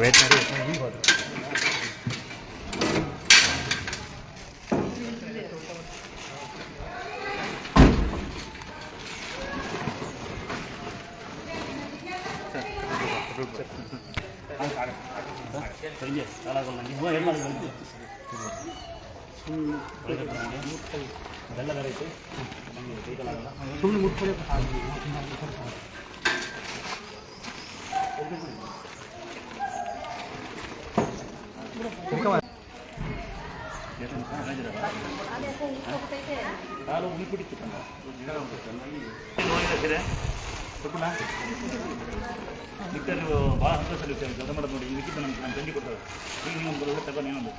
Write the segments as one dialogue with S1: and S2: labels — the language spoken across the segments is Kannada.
S1: ವೇಟ್ ಮಾಡಿ ಈಗ ಹೋದ್ರು
S2: ಮಿಕ್ಕ ನೀವು ಭಾಳ ಸಂತೋಷದಲ್ಲಿ ಕೆಲಸ ಮಾಡೋದು ನೋಡಿ ವಿಕಿಟ್ ನಮ್ಮ ನಮ್ಮ ತಂಗಿ ಕೊಟ್ಟರು ಈಗ ನೀವು ಒಂದು ತಗೊಂಡು ಏನೊಂದು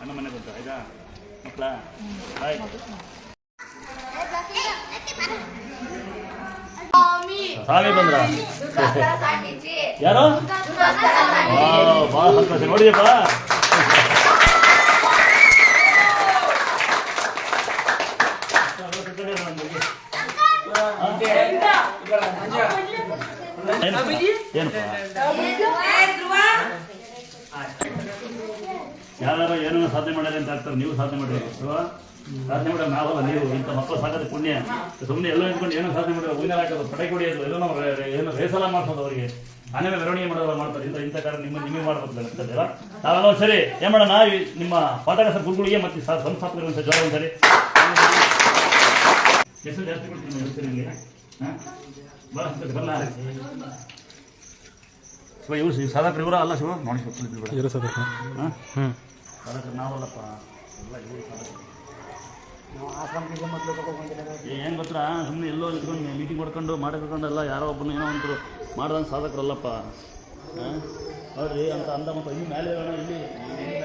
S2: ಅಣ್ಣ ಮನೆ ಬಂತು ಆಯ್ತಾ ಮಕ್ಕಳ ಬಾಯ್ ಸಾವೇ ಬಂದ್ರ ಯಾರು ಭಾಳ ಸಂತೋಷ. ನೋಡಿದಪ್ಪ ಯಾರು ಏನೋ ಸಾಧನೆ ಮಾಡಿದ್ರೆ ಅಂತ ಆಗ್ತಾರೆ ನೀವು ಸಾಧನೆ ಮಾಡ್ರಿ ಸಾಧನೆ ಮಾಡೋ ನಾವಲ್ಲ ನೀವು ಇಂಥ ಮಕ್ಕಳು ಸಾಕೋದು ಪುಣ್ಯ. ಸುಮ್ಮನೆ ಎಲ್ಲ ಇಟ್ಕೊಂಡು ಏನೋ ಸಾಧನೆ ಮಾಡಿದ್ರೆ ಹೂವಿನ ಹಾಕೋದು ಪಡೆ ಕೊಡಿಯೋದು ಎಲ್ಲೋ ಏನೋ ಏನು ರೇಸಲ ಮಾಡ್ಸೋದು ಅವರಿಗೆ. ಆಮೇಲೆ ಮೆರವಣಿಗೆ ಮಾಡೋದು ಮಾಡ್ತಾರೆ. ಇಂಥ ಇಂಥ ಕಾರಣ ನಿಮ್ಮ ನಿಮಗೆ ಅನಿಸ್ತದೆ ನಾವೆಲ್ಲ ಸರಿ. ಏನ್ ಮಾಡೋಣ? ನಿಮ್ಮ ಪಾಠಗಸ ಗುರುಗಳಿಗೆ ಮತ್ತೆ ಸಂಸ್ಥಾಪಕರು ಒಂದು ಜ್ವರ ಹೆಸರು ಜಾಸ್ತಿ ಕೊಡ್ತೀನಿ, ಹೆಸರು ನಿಮಗೆ ಶಿವ ಇವ್ರು ಶಿವ ಸಾಧಾರಣ ಇವರ? ಅಲ್ಲ ಶಿವ? ನೋಡಿ ಶಿವ
S1: ಹ್ಞೂ
S2: ಸಾಧಕರು. ನಾವಲ್ಲಪ್ಪ. ಎಲ್ಲ ಇವ್ರು ಸಾಧಕರು. ಏನು ಗೊತ್ತಾ ಸುಮ್ಮನೆ ಎಲ್ಲೋ ಇಟ್ಕೊಂಡು ಮೀಟಿಂಗ್ ಮಾಡ್ಕೊಂಡು ಮಾಡಿಕೊಂಡೆಲ್ಲ ಯಾರೋ ಒಬ್ಬನು ಏನೋ ಒಂದು ಮಾಡ್ದಂಗೆ ಸಾಧಕರಲ್ಲಪ್ಪ ಅಲ್ಲಪ್ಪ. ನೋಡ್ರಿ ಅಂತ ಅಂದ ಮತ್ತು ಇಲ್ಲಿ ಮೇಲೆ ಹೇಳೋಣ ಇಲ್ಲಿ. ಇಲ್ಲಿ ಮೇಲೆ